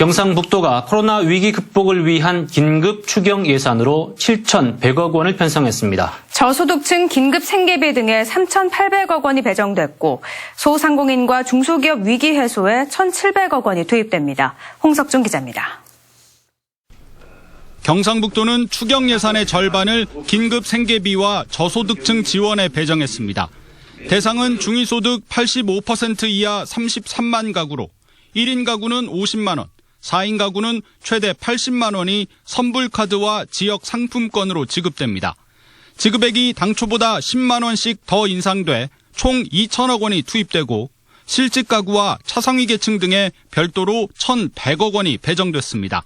경상북도가 코로나 위기 극복을 위한 긴급 추경 예산으로 7,100억 원을 편성했습니다. 저소득층 긴급 생계비 등에 3,800억 원이 배정됐고 소상공인과 중소기업 위기 해소에 1,700억 원이 투입됩니다. 홍석준 기자입니다. 경상북도는 추경 예산의 절반을 긴급 생계비와 저소득층 지원에 배정했습니다. 대상은 중위소득 85% 이하 33만 가구로 1인 가구는 50만 원, 4인 가구는 최대 80만 원이 선불카드와 지역 상품권으로 지급됩니다. 지급액이 당초보다 10만 원씩 더 인상돼 총 2천억 원이 투입되고 실직 가구와 차상위 계층 등에 별도로 1,100억 원이 배정됐습니다.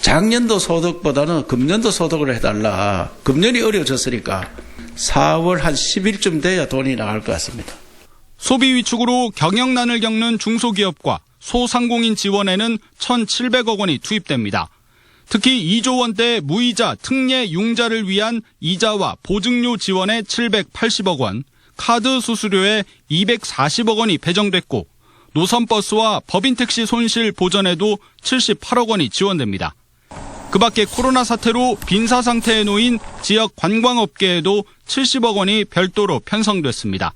작년도 소득보다는 금년도 소득을 해달라. 금년이 어려워졌으니까 4월 한 10일쯤 돼야 돈이 나갈 것 같습니다. 소비 위축으로 경영난을 겪는 중소기업과 소상공인 지원에는 1,700억 원이 투입됩니다. 특히 2조 원대 무이자 특례 융자를 위한 이자와 보증료 지원에 780억 원, 카드 수수료에 240억 원이 배정됐고 노선버스와 법인택시 손실 보전에도 78억 원이 지원됩니다. 그 밖에 코로나 사태로 빈사 상태에 놓인 지역 관광업계에도 70억 원이 별도로 편성됐습니다.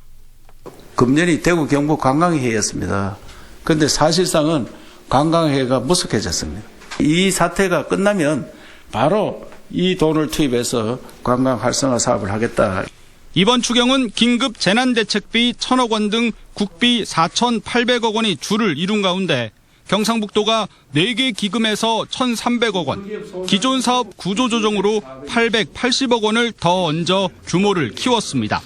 금년이 대구 경북 관광해였습니다. 그런데 사실상은 관광해가 무색해졌습니다. 이 사태가 끝나면 바로 이 돈을 투입해서 관광 활성화 사업을 하겠다. 이번 추경은 긴급 재난대책비 1천억 원 등 국비 4,800억 원이 줄을 이룬 가운데 경상북도가 4개 기금에서 1,300억 원, 기존 사업 구조조정으로 880억 원을 더 얹어 규모를 키웠습니다.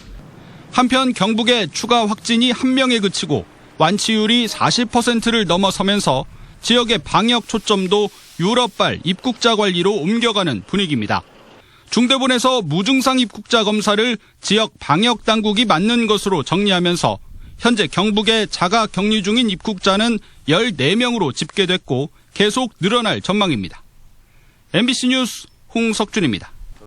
한편 경북의 추가 확진이 한 명에 그치고 완치율이 40%를 넘어서면서 지역의 방역 초점도 유럽발 입국자 관리로 옮겨가는 분위기입니다. 중대본에서 무증상 입국자 검사를 지역 방역 당국이 맡는 것으로 정리하면서 현재 경북에 자가 격리 중인 입국자는 14명으로 집계됐고 계속 늘어날 전망입니다. MBC 뉴스 홍석준입니다.